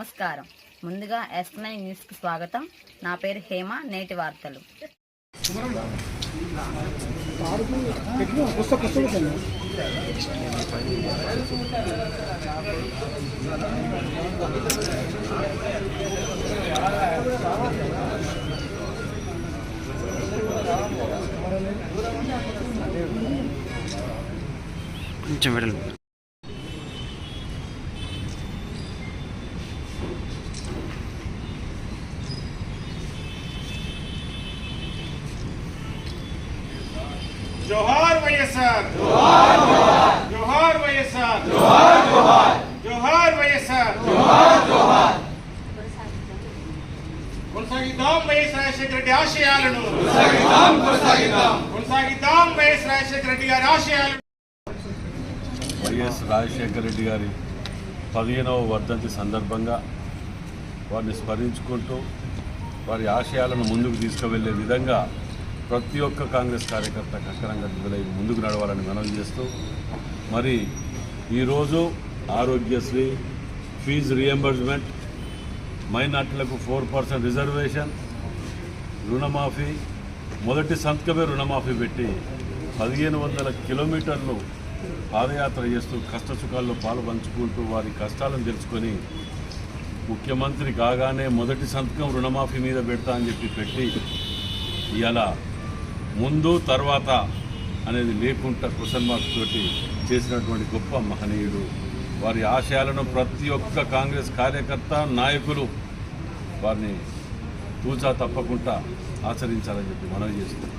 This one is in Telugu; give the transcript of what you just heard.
నమస్కారం. ముందుగా ఎస్ నైన్ న్యూస్కి స్వాగతం. నా పేరు హేమ నేటి వార్తలు. కొంచెం వెడలు జోహార్ వైఎస్ఆర్. జోహార్ జోహార్ వైఎస్ఆర్. జోహార్ జోహార్ జోహార్ వైఎస్ఆర్. జోహార్ జోహార్ కొనసాగిద్దాం వైఎస్ రాజశేఖర రెడ్డి ఆశయాలను. కొనసాగిద్దాం కొనసాగిద్దాం కొనసాగిద్దాం వైఎస్ రాజశేఖర రెడ్డి గారి ఆశయాలను. వైఎస్ రాజశేఖర రెడ్డి గారి పదిహేనవ వర్ధంతి సందర్భంగా వారిని స్మరించుకుంటూ వారి ఆశయాలను ముందుకు తీసుకువెళ్ళే విధంగా ప్రతి ఒక్క కాంగ్రెస్ కార్యకర్త కక్కరంగా విడుదలై ముందుకు నడవాలని మనవి చేస్తూ మరి ఈరోజు ఆరోగ్యశ్రీ ఫీజు రియంబర్స్మెంట్ మైనార్టీలకు ఫోర్ పర్సెంట్ రిజర్వేషన్ రుణమాఫీ మొదటి సంతకమే రుణమాఫీ పెట్టి పదిహేను వందల కిలోమీటర్లు పాదయాత్ర చేస్తూ కష్టసుఖాల్లో పాలు పంచుకుంటూ వారి కష్టాలను తెలుసుకొని ముఖ్యమంత్రి కాగానే మొదటి సంతకం రుణమాఫీ మీద పెడతా అని చెప్పి పెట్టి ఇలా ముందు తర్వాత అనేది లేకుండా క్వశ్చన్ మార్క్స్ తోటి చేసినటువంటి గొప్ప మహనీయుడు. వారి ఆశయాలను ప్రతి ఒక్క కాంగ్రెస్ కార్యకర్త నాయకులు వారిని తూచా తప్పకుండా ఆచరించాలని చెప్పి మనవి చేస్తున్నాం.